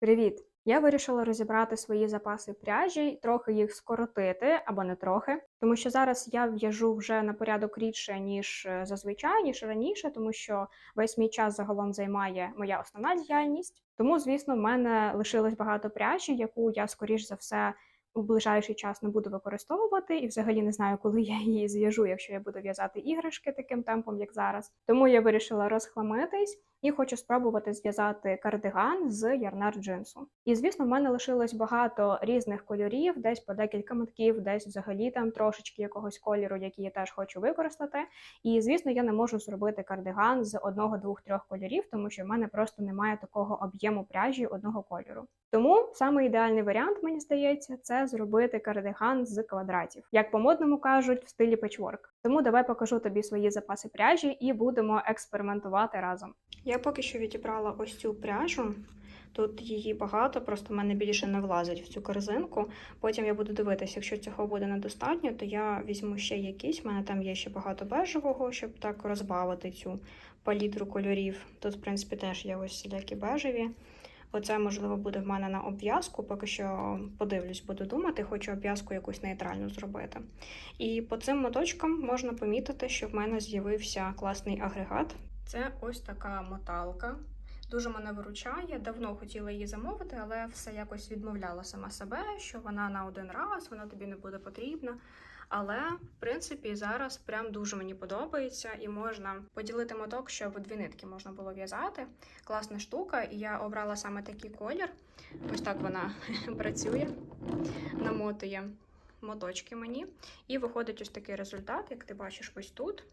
Привіт! Я вирішила розібрати свої запаси пряжі трохи їх скоротити або не трохи, тому що зараз я в'яжу вже на порядок рідше, ніж е, зазвичай, ніж раніше, тому що весь мій час загалом займає моя основна діяльність. Тому, звісно, в мене лишилось багато пряжі, яку я скоріш за все у ближайший час не буду використовувати, і взагалі не знаю, коли я її зв'яжу, якщо я буду в'язати іграшки таким темпом, як зараз. Тому я вирішила розхламитись і хочу спробувати зв'язати кардиган з ярнар джинсу. І звісно, в мене лишилось багато різних кольорів, десь по декілька мотків, десь взагалі там трошечки якогось кольору, який я теж хочу використати. І звісно, я не можу зробити кардиган з одного, двох, трьох кольорів, тому що в мене просто немає такого об'єму пряжі одного кольору. Тому саме ідеальний варіант, мені здається, це зробити кардиган з квадратів, як по-модному кажуть, в стилі печворк. Тому давай покажу тобі свої запаси пряжі і будемо експериментувати разом. Я поки що відібрала ось цю пряжу. Тут її багато, просто в мене більше не влазить в цю корзинку. Потім я буду дивитися, якщо цього буде недостатньо, то я візьму ще якісь. У мене там є ще багато бежевого, щоб так розбавити цю палітру кольорів. Тут, в принципі, теж є ось всілякі бежеві. Оце, можливо, буде в мене на обв'язку, поки що подивлюсь, буду думати, хочу обв'язку якусь нейтральну зробити. І по цим моточкам можна помітити, що в мене з'явився класний агрегат. Це ось така моталка. Дуже мене виручає. Давно хотіла її замовити, але все якось відмовляла сама себе, що вона на один раз, вона тобі не буде потрібна. Але, в принципі, зараз прям дуже мені подобається, і можна поділити моток, щоб дві нитки можна було в'язати. Класна штука, і я обрала саме такий колір. Ось так вона працює, намотує моточки мені. І виходить ось такий результат, як ти бачиш, ось тут.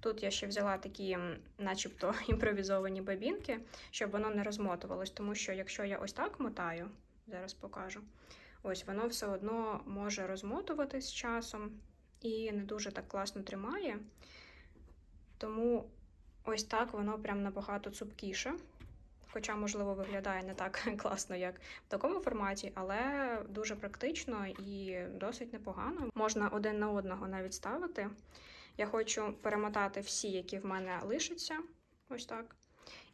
Тут я ще взяла такі, начебто, імпровізовані бабінки, щоб воно не розмотувалось, тому що якщо я ось так мотаю, зараз покажу, ось воно все одно може розмотуватись з часом і не дуже так класно тримає. Тому ось так воно прям набагато цупкіше. Хоча, можливо, виглядає не так класно, як в такому форматі, але дуже практично і досить непогано. Можна один на одного навіть ставити. Я хочу перемотати всі, які в мене лишаться, ось так,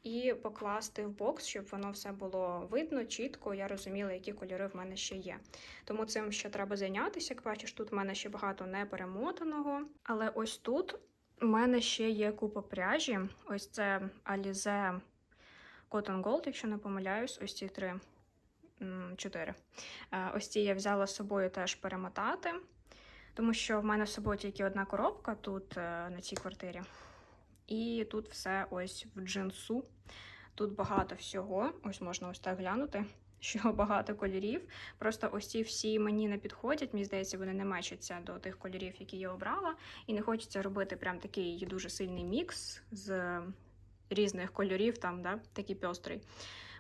і покласти в бокс, щоб воно все було видно, чітко, я розуміла, які кольори в мене ще є. Тому цим ще треба зайнятися. Як бачиш, тут в мене ще багато не перемотаного. Але ось тут у мене ще є купа пряжі. Ось це Alize Cotton Gold, якщо не помиляюсь, ось ці три. Чотири. Е, ось ці я взяла з собою теж перемотати тому що в мене в собою тільки одна коробка тут е, на цій квартирі. І тут все ось в джинсу. Тут багато всього. Ось можна ось так глянути, що багато кольорів. Просто ось ці всі мені не підходять. Мені здається, вони не мечаться до тих кольорів, які я обрала. І не хочеться робити прям такий дуже сильний мікс з різних кольорів, там, да, такий пьострий.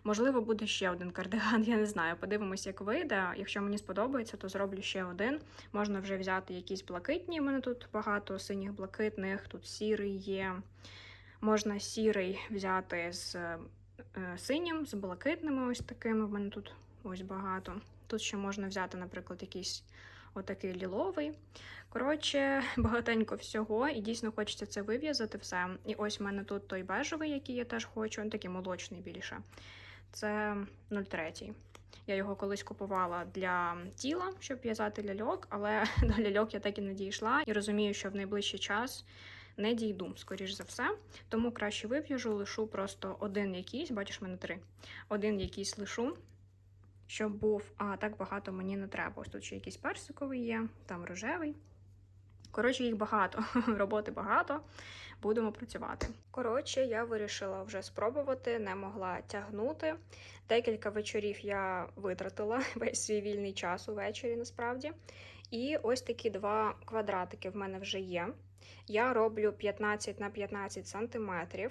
Можливо, буде ще один кардиган, я не знаю. Подивимось, як вийде. Якщо мені сподобається, то зроблю ще один. Можна вже взяти якісь блакитні. У мене тут багато синіх блакитних, тут сірий є. Можна сірий взяти з е, синім, з блакитними ось такими. В мене тут ось багато. Тут ще можна взяти, наприклад, якийсь отакий ліловий. Коротше, багатенько всього, і дійсно хочеться це вив'язати все. І ось в мене тут той бежевий, який я теж хочу, такий молочний більше це 0,3. Я його колись купувала для тіла, щоб в'язати ляльок, але до ляльок я так і не дійшла і розумію, що в найближчий час не дійду, скоріш за все. Тому краще вив'яжу, лишу просто один якийсь, бачиш, мене три. Один якийсь лишу, щоб був, а так багато мені не треба. Ось тут ще якийсь персиковий є, там рожевий. Коротше, їх багато, роботи багато. Будемо працювати. Коротше, я вирішила вже спробувати, не могла тягнути. Декілька вечорів я витратила весь свій вільний час увечері, насправді. І ось такі два квадратики в мене вже є. Я роблю 15 на 15 сантиметрів.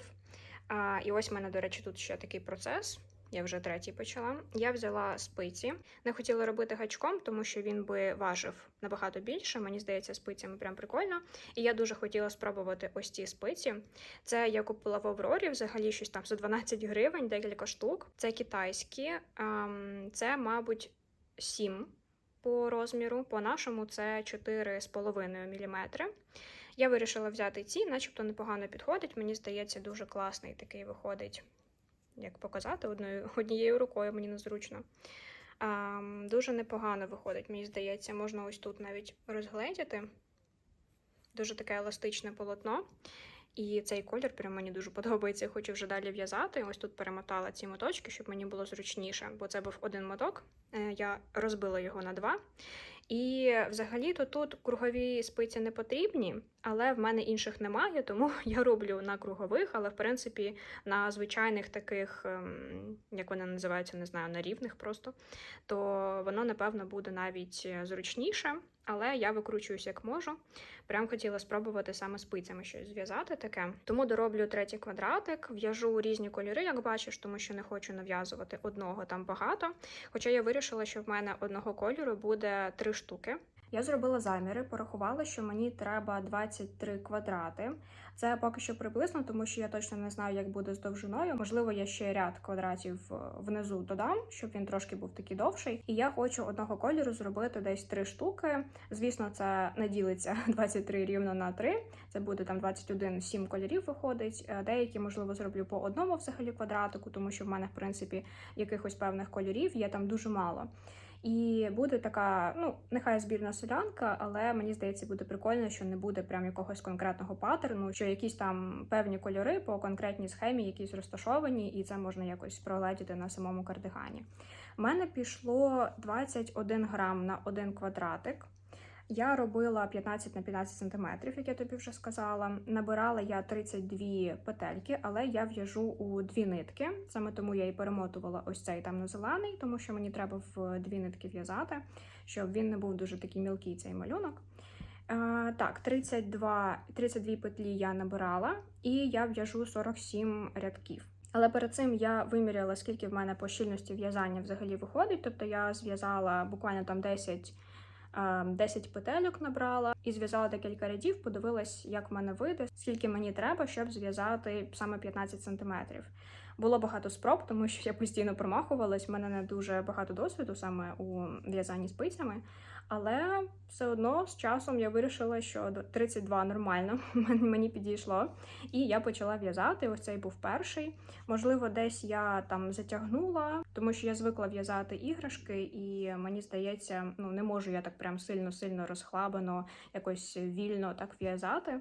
І ось в мене, до речі, тут ще такий процес я вже третій почала. Я взяла спиці. Не хотіла робити гачком, тому що він би важив набагато більше. Мені здається, спицями прям прикольно. І я дуже хотіла спробувати ось ці спиці. Це я купила в Аврорі, взагалі щось там за 12 гривень, декілька штук. Це китайські, ем, це, мабуть, 7 по розміру. По нашому це 4,5 мм. Я вирішила взяти ці, начебто непогано підходить. Мені здається, дуже класний такий виходить як показати одною однією рукою, мені незручно. А, дуже непогано виходить, мені здається, можна ось тут навіть розгледіти. Дуже таке еластичне полотно. І цей колір прям мені дуже подобається. Я хочу вже далі в'язати. Ось тут перемотала ці моточки, щоб мені було зручніше, бо це був один моток. Е, Я розбила його на два. І взагалі-то тут кругові спиці не потрібні, але в мене інших немає, тому я роблю на кругових, але в принципі на звичайних таких, ем, як вони називаються, не знаю, на рівних просто, то воно, напевно, буде навіть е, зручніше, але я викручуюсь як можу. Прям хотіла спробувати саме спицями щось зв'язати таке. Тому дороблю третій квадратик, в'яжу різні кольори, як бачиш, тому що не хочу нав'язувати одного там багато. Хоча я вирішила, що в мене одного кольору буде три штуки. Я зробила заміри, порахувала, що мені треба 23 квадрати. Це поки що приблизно, тому що я точно не знаю, як буде з довжиною. Можливо, я ще ряд квадратів е, внизу додам, щоб він трошки був такий довший. І я хочу одного кольору зробити десь три штуки. Звісно, це не ділиться 23 рівно на 3. Це буде там 21, 7 кольорів виходить. Е, Деякі, можливо, зроблю по одному взагалі квадратику, тому що в мене, в принципі, якихось певних кольорів є там дуже мало. І буде така, ну, нехай збірна солянка, але мені здається, буде прикольно, що не буде прям якогось конкретного паттерну, що якісь там певні кольори по конкретній схемі, якісь розташовані, і це можна якось прогледіти на самому кардигані. У мене пішло 21 грам на один квадратик. Я робила 15 на 15 сантиметрів, як я тобі вже сказала. Набирала я 32 петельки, але я в'яжу у дві нитки. Саме тому я і перемотувала ось цей темно-зелений, тому що мені треба в дві нитки в'язати, щоб він не був дуже такий мілкий цей малюнок. Е, так, 32, 32 петлі я набирала, і я в'яжу 47 рядків. Але перед цим я виміряла, скільки в мене по щільності в'язання взагалі виходить. Тобто я зв'язала буквально там 10 10 петельок набрала і зв'язала декілька рядів, подивилась, як в мене вийде, скільки мені треба, щоб зв'язати саме 15 сантиметрів. Було багато спроб, тому що я постійно промахувалась. в мене не дуже багато досвіду саме у в'язанні спицями. Але все одно з часом я вирішила, що 32 нормально мені підійшло. І я почала в'язати. Ось цей був перший. Можливо, десь я там затягнула, тому що я звикла в'язати іграшки, і мені здається, ну не можу я так прям сильно-сильно розхлабано, якось вільно так в'язати.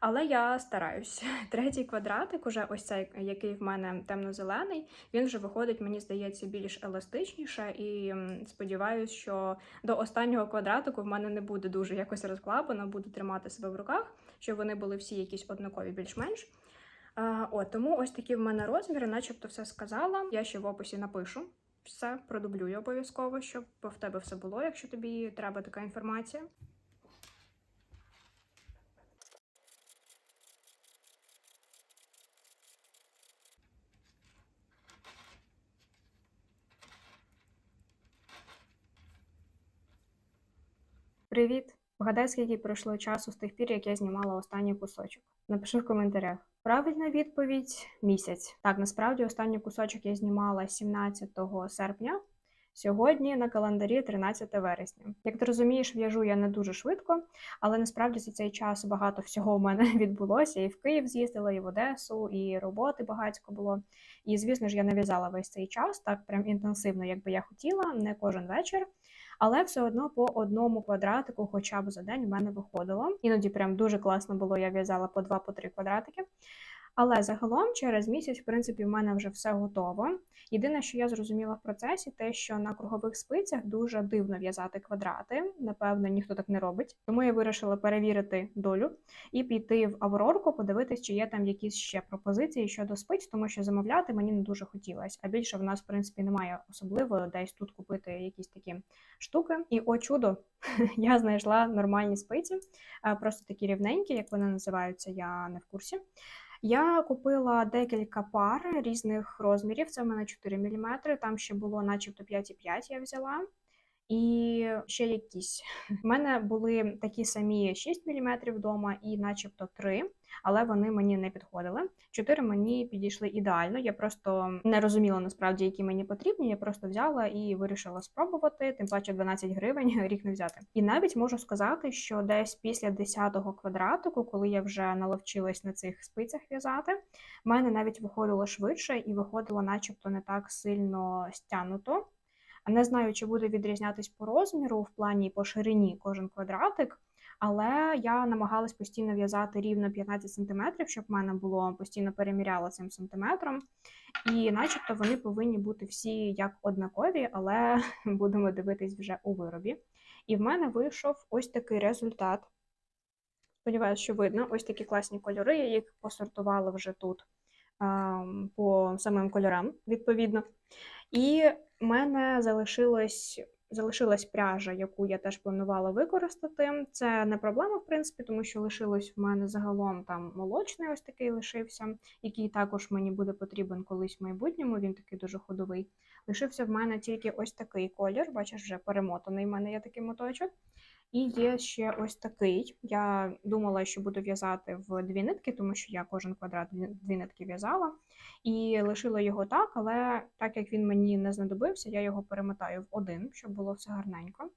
Але я стараюсь. Третій квадратик, уже ось цей, який в мене темно-зелений, він вже виходить, мені здається, більш еластичніше. І сподіваюся, що до останнього квадратику в мене не буде дуже якось розклапано, буду тримати себе в руках, щоб вони були всі якісь однакові, більш-менш. От, Тому ось такі в мене розміри, начебто все сказала. Я ще в описі напишу. Все продублюю обов'язково, щоб в тебе все було, якщо тобі треба така інформація. Привіт! Вгадай, скільки пройшло часу з тих пір, як я знімала останній кусочок. Напиши в коментарях. Правильна відповідь місяць. Так, насправді останній кусочок я знімала 17 серпня. Сьогодні на календарі 13 вересня. Як ти розумієш, в'яжу я не дуже швидко, але насправді за цей час багато всього у мене відбулося. І в Київ з'їздила, і в Одесу, і роботи багатько було. І, звісно ж, я не в'язала весь цей час так прям інтенсивно, як би я хотіла, не кожен вечір але все одно по одному квадратику, хоча б за день, в мене виходило. Іноді прям дуже класно було, я в'язала по два-по три квадратики. Але загалом, через місяць, в принципі, в мене вже все готово. Єдине, що я зрозуміла в процесі, те, що на кругових спицях дуже дивно в'язати квадрати. Напевно, ніхто так не робить. Тому я вирішила перевірити долю і піти в Аврорку, подивитись, чи є там якісь ще пропозиції щодо спиць, тому що замовляти мені не дуже хотілося. А більше в нас, в принципі, немає особливо десь тут купити якісь такі штуки. І о чудо, я знайшла нормальні спиці, просто такі рівненькі, як вони називаються, я не в курсі. Я купила декілька пар різних розмірів. Це в мене 4 мм, там ще було начебто 5,5 я взяла. І ще якісь. У мене були такі самі 6 мм вдома, і начебто 3. Але вони мені не підходили. Чотири мені підійшли ідеально. Я просто не розуміла насправді, які мені потрібні. Я просто взяла і вирішила спробувати. Тим паче 12 гривень рік не взяти. І навіть можу сказати, що десь після 10-го квадратику, коли я вже наловчилась на цих спицях в'язати, в мене навіть виходило швидше і виходило, начебто, не так сильно стягнуто. Не знаю, чи буде відрізнятись по розміру в плані по ширині кожен квадратик, але я намагалась постійно в'язати рівно 15 см, щоб в мене було постійно переміряла цим сантиметром. І начебто вони повинні бути всі як однакові, але будемо дивитись вже у виробі. І в мене вийшов ось такий результат. Сподіваюсь, що видно ось такі класні кольори, я їх посортувала вже тут ем, по самим кольорам, відповідно. І в мене залишилось, залишилась пряжа, яку я теж планувала використати. Це не проблема, в принципі, тому що лишилось в мене загалом там молочний ось такий лишився, який також мені буде потрібен колись в майбутньому. Він такий дуже ходовий. Лишився в мене тільки ось такий колір, бачиш, вже перемотаний в мене є такий моточок. І є ще ось такий. Я думала, що буду в'язати в дві нитки, тому що я кожен квадрат дві- нитки в'язала. І лишила його так, але так як він мені не знадобився, я його перемотаю в один, щоб було все гарненько.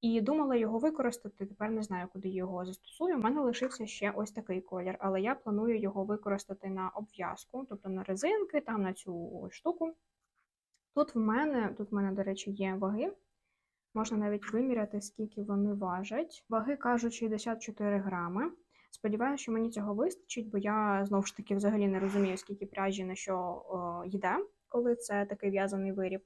І думала його використати. Тепер не знаю, куди його застосую. У мене лишився ще ось такий колір, але я планую його використати на обв'язку, тобто на резинки, там на цю штуку. Тут в мене, тут в мене, до речі, є ваги. Можна навіть виміряти, скільки вони важать. Ваги кажуть 64 грами. Сподіваюся, що мені цього вистачить, бо я знову ж таки взагалі не розумію, скільки пряжі на що о, йде, коли це такий в'язаний виріб.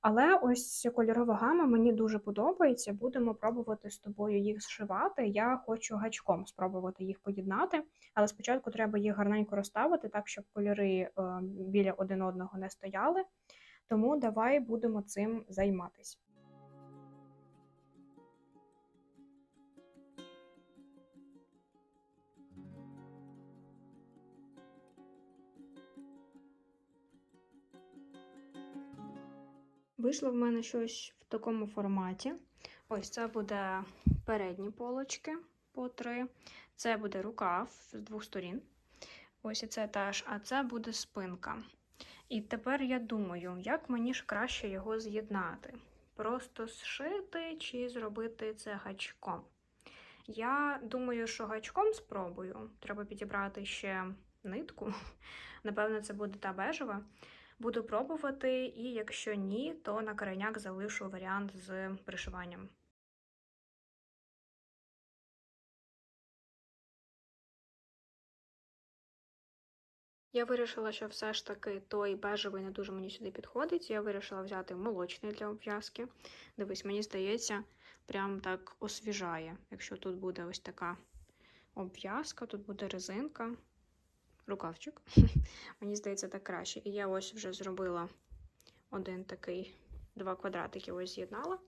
Але ось кольорова гама мені дуже подобається. Будемо пробувати з тобою їх зшивати. Я хочу гачком спробувати їх поєднати, але спочатку треба їх гарненько розставити, так щоб кольори е, біля один одного не стояли. Тому давай будемо цим займатись. Вийшло в мене щось в такому форматі. Ось це буде передні полочки по три. Це буде рукав з двох сторін. Ось і це теж, а це буде спинка. І тепер я думаю, як мені ж краще його з'єднати? Просто зшити чи зробити це гачком. Я думаю, що гачком спробую. Треба підібрати ще нитку. Напевно, це буде та бежева. Буду пробувати, і якщо ні, то на крайняк залишу варіант з пришиванням. Я вирішила, що все ж таки той бежевий не дуже мені сюди підходить. Я вирішила взяти молочний для обв'язки. Дивись, мені здається, прям так освіжає. Якщо тут буде ось така обв'язка, тут буде резинка, рукавчик. Мені здається, так краще. І я ось вже зробила один такий, два квадратики ось з'єднала.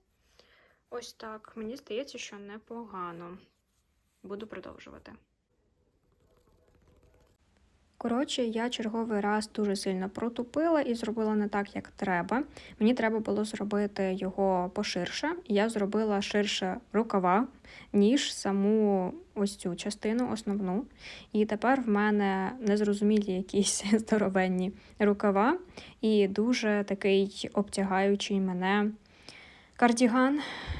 Ось так. Мені здається, що непогано. Буду продовжувати. Коротше, я черговий раз дуже сильно протупила і зробила не так, як треба. Мені треба було зробити його поширше. Я зробила ширше рукава, ніж саму ось цю частину основну. І тепер в мене незрозумілі якісь здоровенні рукава, і дуже такий обтягаючий мене кардіган.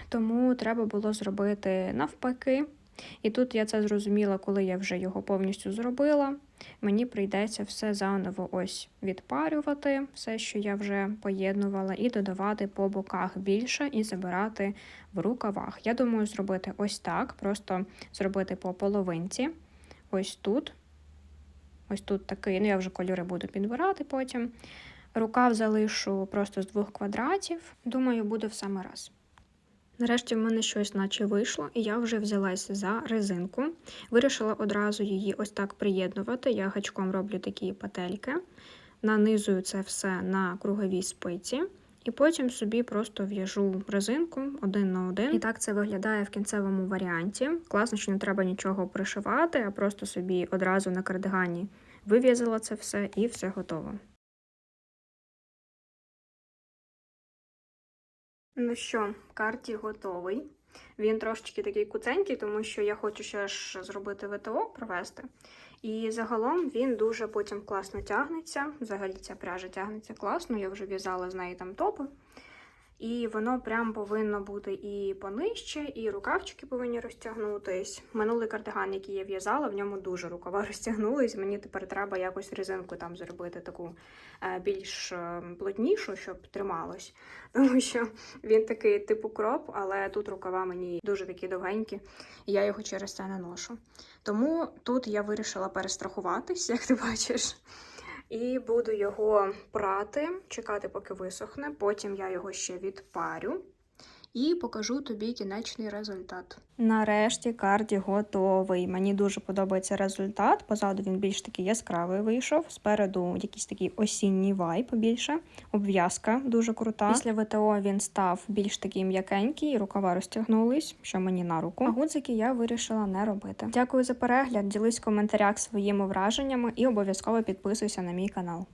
Тому треба було зробити навпаки. І тут я це зрозуміла, коли я вже його повністю зробила. Мені прийдеться все заново ось відпарювати, все, що я вже поєднувала, і додавати по боках більше і забирати в рукавах. Я думаю, зробити ось так, просто зробити по половинці. Ось тут. Ось тут такий, ну я вже кольори буду підбирати потім. Рукав залишу просто з двох квадратів. Думаю, буде в саме раз. Нарешті в мене щось наче вийшло, і я вже взялась за резинку. Вирішила одразу її ось так приєднувати. Я гачком роблю такі петельки, нанизую це все на круговій спиці, і потім собі просто в'яжу резинку один на один. І так це виглядає в кінцевому варіанті. Класно, що не треба нічого пришивати, а просто собі одразу на кардигані вив'язала це все і все готово. Ну що, карті готовий. Він трошечки такий куценький, тому що я хочу ще ж зробити ВТО провести. І загалом він дуже потім класно тягнеться. Взагалі ця пряжа тягнеться класно. Я вже в'язала з неї там топи. І воно прям повинно бути і понижче, і рукавчики повинні розтягнутись. Минулий кардиган, який я в'язала, в ньому дуже рукава розтягнулись. Мені тепер треба якось резинку там зробити таку е, більш е, плотнішу, щоб трималось. Тому що він такий типу кроп, але тут рукава мені дуже такі довгенькі, і я його через це не ношу. Тому тут я вирішила перестрахуватись, як ти бачиш. І буду його прати, чекати, поки висохне. Потім я його ще відпарю і покажу тобі кінечний результат. Нарешті карді готовий. Мені дуже подобається результат. Позаду він більш такий яскравий вийшов. Спереду якийсь такий осінній вайп більше. Обв'язка дуже крута. Після ВТО він став більш такий м'якенький, рукава розтягнулись, що мені на руку. А гудзики я вирішила не робити. Дякую за перегляд. Ділись в коментарях своїми враженнями і обов'язково підписуйся на мій канал.